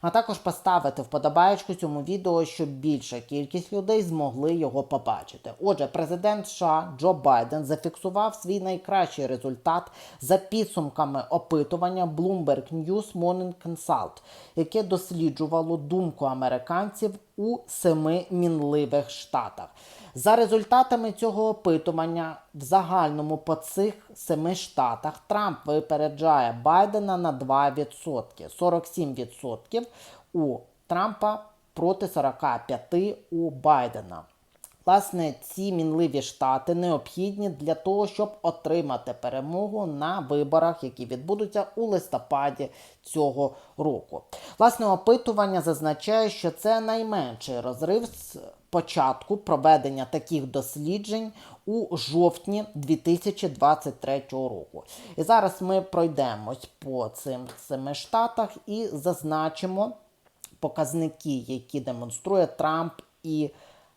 а також поставити вподобаєчку цьому відео, щоб більша кількість людей змогли його побачити. Отже, президент США Джо Байден зафіксував свій найкращий результат за підсумками опитування Bloomberg News Morning Consult, яке досліджувало думку американців у семи мінливих штатах. За результатами цього опитування, в загальному по цих семи штатах Трамп випереджає Байдена на 2%. 47% у Трампа проти 45% у Байдена. Власне, ці мінливі штати необхідні для того, щоб отримати перемогу на виборах, які відбудуться у листопаді цього року. Власне, опитування зазначає, що це найменший розрив з початку проведення таких досліджень у жовтні 2023 року. І зараз ми пройдемось по цим семи штатах і зазначимо показники, які демонструє Трамп і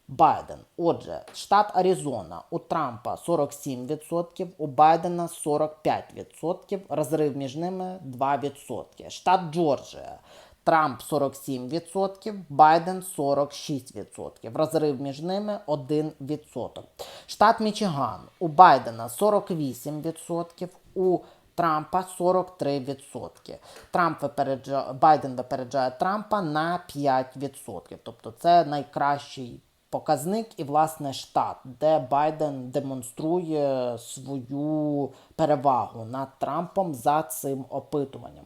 Байден. Отже, штат Аризона у Трампа 47%, у Байдена 45%, розрив між ними 2%. Штат Джорджія. Трамп 47%, Байден 46%. Розрив між ними 1%. Штат Мічиган. У Байдена 48%, у Трампа 43%. Трамп випереджає, Байден випереджає Трампа на 5%. Тобто це найкращий показник і, власне, штат, де Байден демонструє свою перевагу над Трампом за цим опитуванням.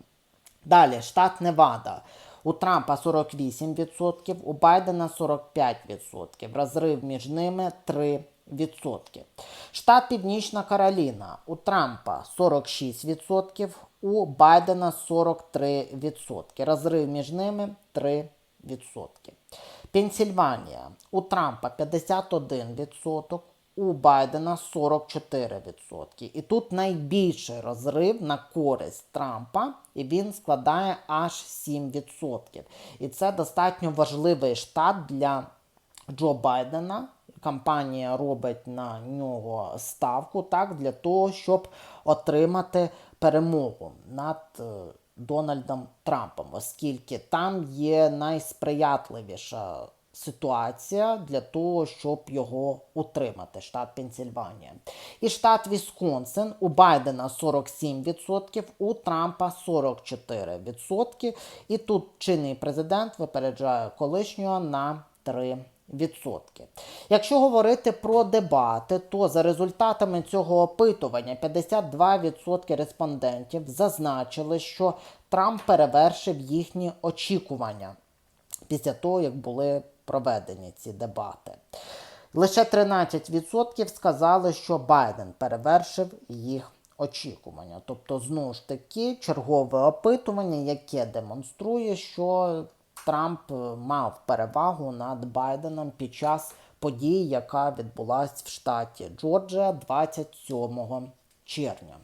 Далі, штат Невада. У Трампа 48%, у Байдена 45%. Розрив між ними 3%. Штат Північна Кароліна. У Трампа 46%, у Байдена 43%. Розрив між ними 3%. Пенсільванія. У Трампа 51%, у Байдена 44%. І тут найбільший розрив на користь Трампа, і він складає аж 7%. І це достатньо важливий штат для Джо Байдена. Кампанія робить на нього ставку так, для того, щоб отримати перемогу над е, Дональдом Трампом, оскільки там є найсприятливіша ситуація для того, щоб його утримати, штат Пенсільванія. І штат Вісконсин у Байдена 47%, у Трампа 44%. І тут чинний президент випереджає колишнього на 3%. Якщо говорити про дебати, то за результатами цього опитування 52% респондентів зазначили, що Трамп перевершив їхні очікування після того, як були проведені ці дебати. Лише 13% сказали, що Байден перевершив їх очікування. Тобто, знову ж таки, чергове опитування, яке демонструє, що Трамп мав перевагу над Байденом під час події, яка відбулася в штаті Джорджія 27 червня.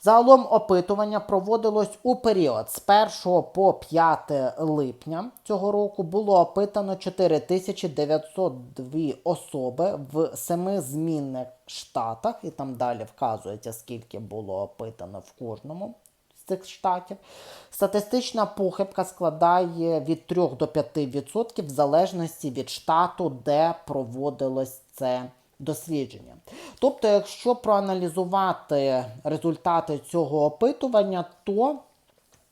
Загалом опитування проводилось у період з 1 по 5 липня цього року. Було опитано 4902 особи в семи змінних штатах, і там далі вказується, скільки було опитано в кожному цих штатів. Статистична похибка складає від 3 до 5% в залежності від штату, де проводилось це дослідження. Тобто, якщо проаналізувати результати цього опитування, то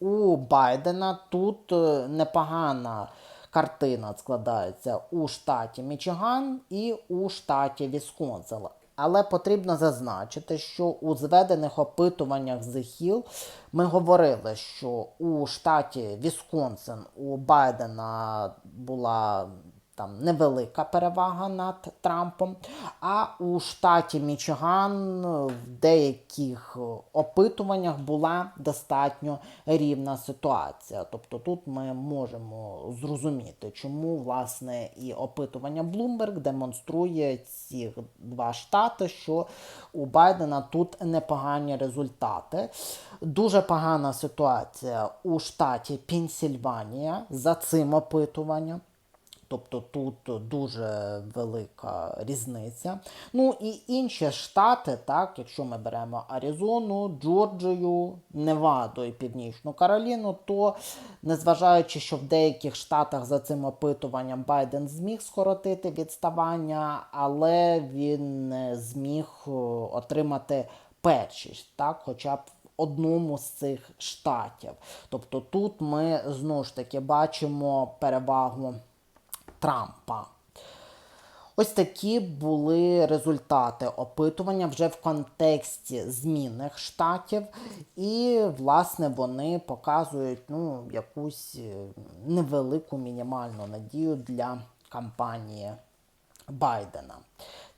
у Байдена тут е, непогана картина складається у штаті Мічиган і у штаті Вісконсин. Але потрібно зазначити, що у зведених опитуваннях з ХІЛ ми говорили, що у штаті Вісконсин у Байдена була там невелика перевага над Трампом. А у штаті Мічиган в деяких опитуваннях була достатньо рівна ситуація. Тобто тут ми можемо зрозуміти, чому власне і опитування Bloomberg демонструє ці два штати, що у Байдена тут непогані результати. Дуже погана ситуація у штаті Пенсільванія за цим опитуванням. Тобто тут дуже велика різниця. Ну і інші штати, так, якщо ми беремо Аризону, Джорджію, Неваду і Північну Кароліну, то незважаючи, що в деяких штатах за цим опитуванням Байден зміг скоротити відставання, але він не зміг е, отримати першість, так, хоча б одному з цих штатів. Тобто тут ми знову ж таки бачимо перевагу Трампа. Ось такі були результати опитування вже в контексті змінних штатів, і, власне, вони показують ну, якусь е, невелику мінімальну надію для кампанії Байдена.